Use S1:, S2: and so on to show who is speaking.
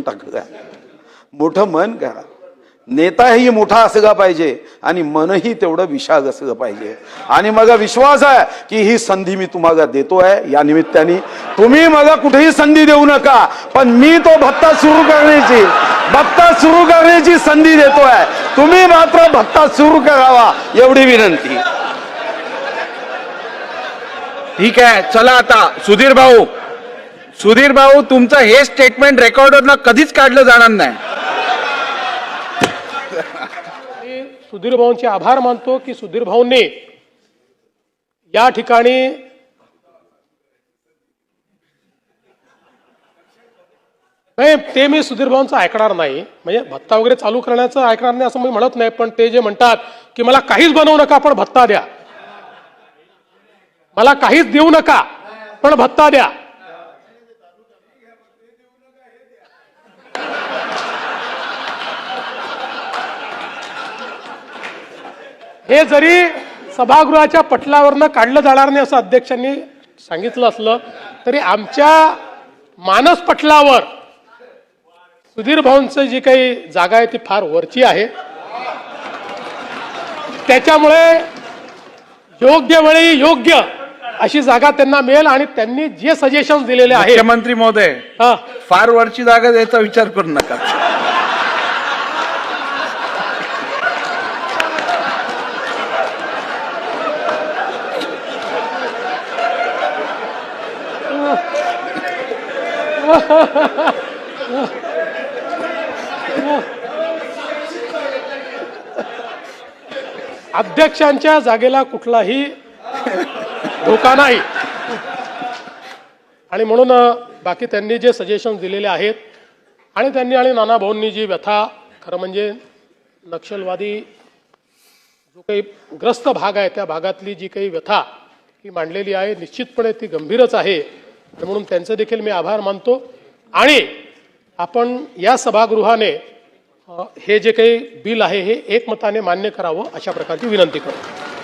S1: करा मोठं मन करा नेताही मोठा असला पाहिजे आणि मनही तेवढं विशाल असलं पाहिजे. आणि मला विश्वास आहे की ही संधी मी तुम्हाला देतोय या निमित्ताने. तुम्ही मला कुठेही संधी देऊ नका पण मी तो भत्ता सुरू करण्याची भत्ता सुरू करण्याची संधी देतोय. तुम्ही मात्र भत्ता सुरू करावा एवढी विनंती.
S2: ठीक आहे चला आता सुधीर भाऊ. सुधीर भाऊ तुमचं हे स्टेटमेंट रेकॉर्डरनं कधीच काढलं जाणार नाही.
S3: सुधीर भाऊंचे आभार मानतो की सुधीर भाऊंनी या ठिकाणी नाही ते मी सुधीर भाऊंचं ऐकणार नाही. म्हणजे भत्ता वगैरे चालू करण्याचं ऐकणार नाही असं मी म्हणत नाही पण ते जे म्हणतात की मला काहीच बनवू नका पण भत्ता द्या. मला काहीच देऊ नका पण भत्ता द्या. हे जरी सभागृहाच्या पटलावरनं काढलं जाणार नाही असं अध्यक्षांनी सांगितलं असलं तरी आमच्या मानस पटलावर सुधीर भाऊंचं जी काही जागा आहे ती फार वरची आहे. त्याच्यामुळे योग्य वेळी योग्य अशी जागा त्यांना मिळेल आणि त्यांनी जे सजेशन दिलेले आहेत
S2: मुख्यमंत्री महोदय
S3: हा,
S2: फार वरची जागा द्यायचा विचार करू नका.
S3: अध्यक्षांच्या जागेला कुठलाही धोका नाही. आणि म्हणून बाकी त्यांनी जे सजेशन दिलेले आहेत आणि त्यांनी आणि नाना भाऊंनी जी व्यथा खरं म्हणजे नक्षलवादी जो काही ग्रस्त भाग आहे त्या भागातली जी काही व्यथा ही मांडलेली आहे निश्चितपणे ती गंभीरच आहे. म्हणून त्यांचं देखील मी आभार मानतो. आणि आपण या सभागृहाने हे जे काही बिल आहे हे एकमताने मान्य करावं अशा प्रकारची विनंती करतो.